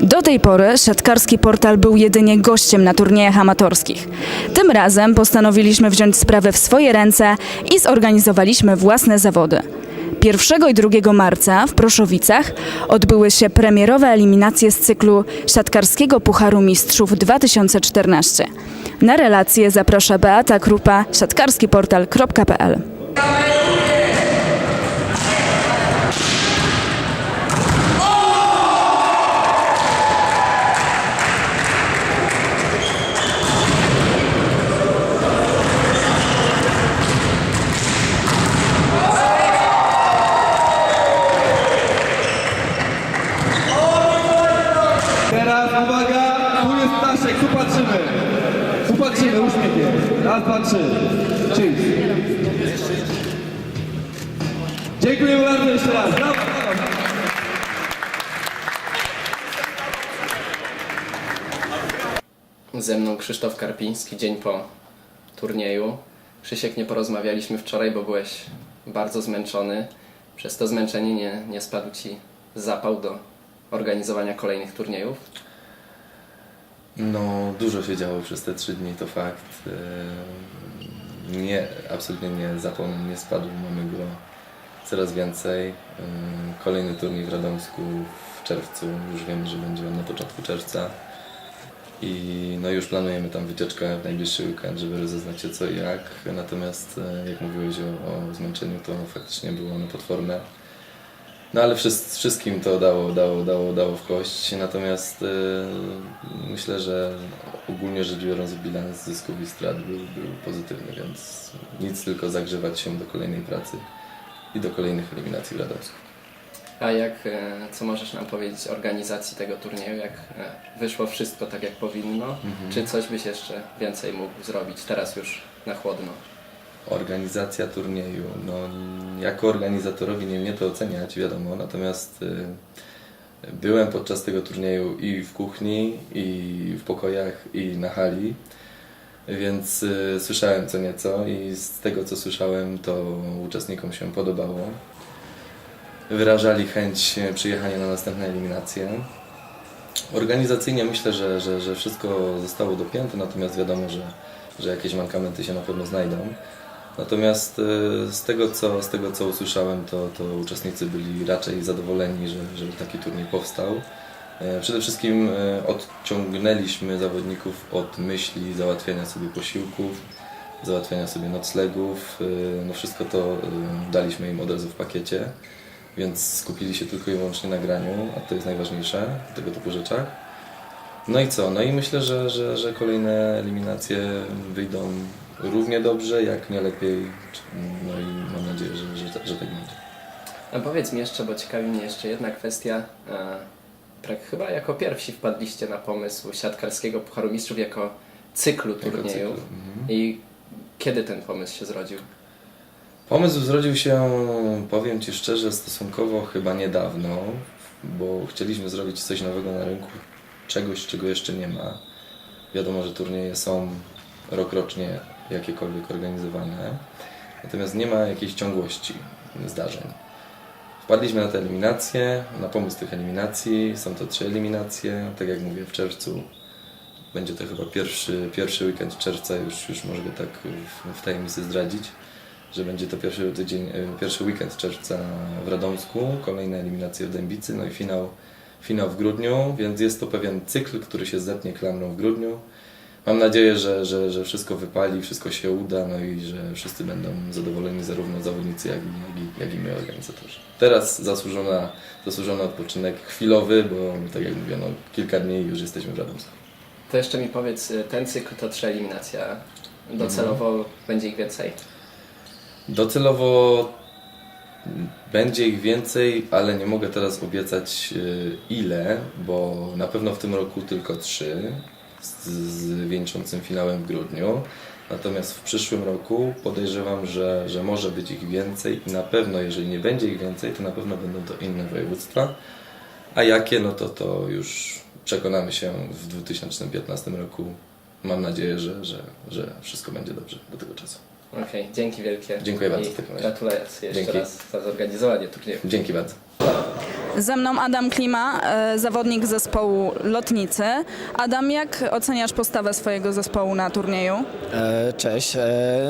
Do tej pory siatkarski portal był jedynie gościem na turniejach amatorskich. Tym razem postanowiliśmy wziąć sprawę w swoje ręce i zorganizowaliśmy własne zawody. 1 i 2 marca w Proszowicach odbyły się premierowe eliminacje z cyklu Siatkarskiego Pucharu Mistrzów 2014. Na relację zaprasza Beata Krupa, siatkarskiportal.pl. Raz, dwa, trzy. Bardzo jeszcze raz. Brawo, brawo. Ze mną Krzysztof Karpiński, dzień po turnieju. Krzysiek, nie porozmawialiśmy wczoraj, bo byłeś bardzo zmęczony. Przez to zmęczenie nie, nie spadł Ci zapał do organizowania kolejnych turniejów. No, dużo się działo przez te trzy dni, to fakt. Eee, Nie, absolutnie nie, zapał nam nie spadł, mamy go coraz więcej. Eee, Kolejny turniej w Radomsku w czerwcu, już wiemy, że będzie on na początku czerwca. I no już planujemy tam wycieczkę w najbliższy weekend, żeby rozeznać się co i jak. Natomiast e, jak mówiłeś o, o zmęczeniu, to faktycznie było ono potworne. No ale wszys- wszystkim to dało, dało, dało, dało w kość. Natomiast e, myślę, że ogólnie rzecz biorąc bilans zysków i strat był, był pozytywny, więc nic tylko zagrzewać się do kolejnej pracy i do kolejnych eliminacji w Radomsku. A jak, e, co możesz nam powiedzieć o organizacji tego turnieju? Jak e, wyszło wszystko tak, jak powinno? Czy coś byś jeszcze więcej mógł zrobić teraz już na chłodno? Organizacja turnieju. No, jako organizatorowi nie mnie to oceniać, wiadomo, natomiast y, byłem podczas tego turnieju i w kuchni, i w pokojach, i na hali, więc y, słyszałem co nieco i z tego co słyszałem, to uczestnikom się podobało. Wyrażali chęć przyjechania na następne eliminacje. Organizacyjnie myślę, że, że, że wszystko zostało dopięte, natomiast wiadomo, że, że jakieś mankamenty się na pewno znajdą. Natomiast e, z tego, co, z tego co usłyszałem, to, to uczestnicy byli raczej zadowoleni, że, że taki turniej powstał. E, Przede wszystkim e, odciągnęliśmy zawodników od myśli załatwiania sobie posiłków, załatwiania sobie noclegów. No wszystko to daliśmy im od razu w pakiecie, więc skupili się tylko i wyłącznie na graniu, a to jest najważniejsze w tego typu rzeczach. No i co? No i myślę, że, że, że kolejne eliminacje wyjdą równie dobrze, jak nie lepiej. No i mam nadzieję, że, że, że tak będzie. A powiedz mi jeszcze, bo ciekawi mnie jeszcze jedna kwestia. E, tak chyba jako pierwsi wpadliście na pomysł siatkarskiego Pucharu Mistrzów jako cyklu Jako turniejów. cyklu, mhm. I kiedy ten pomysł się zrodził? Pomysł zrodził się, powiem Ci szczerze, stosunkowo chyba niedawno, bo chcieliśmy zrobić coś nowego na rynku, czegoś, czego jeszcze nie ma. Wiadomo, że turnieje są rokrocznie jakiekolwiek organizowane, natomiast nie ma jakiejś ciągłości zdarzeń. Wpadliśmy na te eliminacje, na pomysł tych eliminacji. Są to trzy eliminacje, tak jak mówię, w czerwcu. Będzie to chyba pierwszy, pierwszy weekend czerwca, już, już mogę tak w, w tajemnicy zdradzić że będzie to pierwszy tydzień, e, pierwszy weekend czerwca w Radomsku, kolejne eliminacje w Dębicy, no i finał, finał w grudniu, więc jest to pewien cykl, który się zetnie klamrą w grudniu. Mam nadzieję, że, że, że wszystko wypali, wszystko się uda, no i że wszyscy będą zadowoleni, zarówno zawodnicy, jak i, jak i, jak i my, organizatorzy. Teraz zasłużona, zasłużony odpoczynek chwilowy, bo tak jak mówię, no, kilka dni już jesteśmy w Radomsku. To jeszcze mi powiedz, y, ten cykl to trzy eliminacje. Docelowo będzie ich więcej? Docelowo będzie ich więcej, ale nie mogę teraz obiecać y, ile, bo na pewno w tym roku tylko trzy z, z wieńczącym finałem w grudniu. Natomiast w przyszłym roku podejrzewam, że, że może być ich więcej i na pewno, jeżeli nie będzie ich więcej, to na pewno będą to inne województwa. A jakie, no to to już przekonamy się w 2015 roku. Mam nadzieję, że, że, że wszystko będzie dobrze do tego czasu. Okej, dzięki wielkie. Dziękuję bardzo I. Gratulacje jeszcze Dzięki. raz za zorganizowanie turnieju. Dzięki bardzo. Ze mną Adam Klima, e, zawodnik zespołu Lotnicy. Adam, jak oceniasz postawę swojego zespołu na turnieju? E, Cześć. E,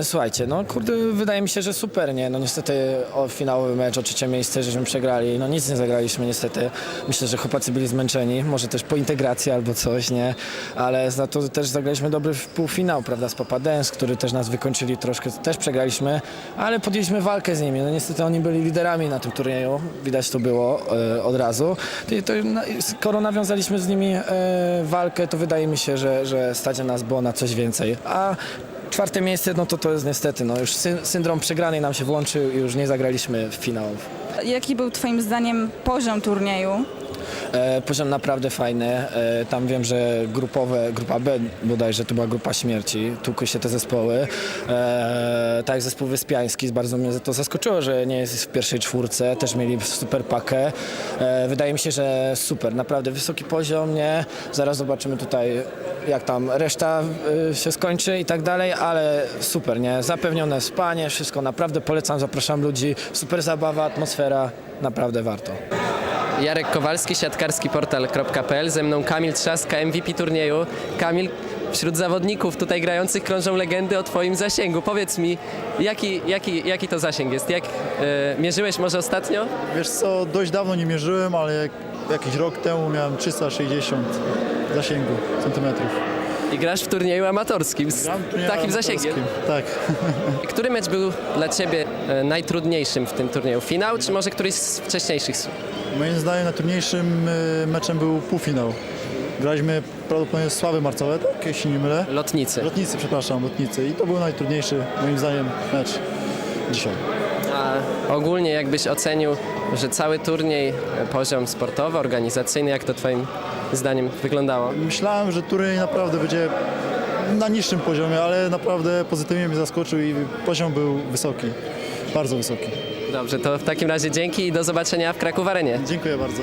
Słuchajcie, no kurde, wydaje mi się, że super, nie? No niestety o finałowy mecz, o trzecie miejsce, żeśmy przegrali. No nic nie zagraliśmy niestety. Myślę, że chłopacy byli zmęczeni, może też po integracji albo coś, nie? Ale za to też zagraliśmy dobry półfinał, prawda, z Papa Dance, który też nas wykończyli troszkę, też przegraliśmy, ale podjęliśmy walkę z nimi. No niestety oni byli liderami na tym turnieju, widać to było e, od razu. To, na- skoro nawiązaliśmy z nimi e, walkę, to wydaje mi się, że, że stać na nas było na coś więcej. A czwarte miejsce, no to to jest niestety, no już syn, syndrom przegranej nam się włączył i już nie zagraliśmy w finałów. Jaki był Twoim zdaniem poziom turnieju? Poziom naprawdę fajny. E, tam wiem, że grupowe, grupa B bodajże to była grupa śmierci. Tłukły się te zespoły. E, tak zespół Wyspiański, bardzo mnie to zaskoczyło, że nie jest w pierwszej czwórce. Też mieli super pakę. E, wydaje mi się, że super, naprawdę wysoki poziom, nie? Zaraz zobaczymy tutaj jak tam reszta się skończy i tak dalej, ale super, nie? Zapewnione spanie, wszystko naprawdę polecam, zapraszam ludzi. Super zabawa, atmosfera, naprawdę warto. Jarek Kowalski, siatkarski portal.pl, ze mną Kamil Trzaska, MVP turnieju. Kamil, wśród zawodników tutaj grających krążą legendy o Twoim zasięgu. Powiedz mi, jaki, jaki, jaki to zasięg jest? Jak e, mierzyłeś może ostatnio? Wiesz co, dość dawno nie mierzyłem, ale jak, jakiś rok temu miałem 360 zasięgu centymetrów. I grasz w turnieju amatorskim z Gram w turnieju takim zasięgiem. amatorskim. Tak. Który mecz był dla Ciebie e, najtrudniejszym w tym turnieju? Finał, czy może któryś z wcześniejszych? Moim zdaniem najtrudniejszym y, meczem był półfinał. Graliśmy prawdopodobnie Sławy Marcowe, tak? Jeśli nie mylę. Lotnicy. Lotnicy, przepraszam, Lotnicy. I to był najtrudniejszy, moim zdaniem, mecz dzisiaj. A ogólnie jakbyś ocenił, że cały turniej, e, poziom sportowy, organizacyjny, jak to Twoim zdaniem wyglądało? Myślałem, że turniej naprawdę będzie na niższym poziomie, ale naprawdę pozytywnie mnie zaskoczył i poziom był wysoki. Bardzo wysoki. Dobrze, to w takim razie dzięki i do zobaczenia w Kraków Arenie. Dziękuję bardzo.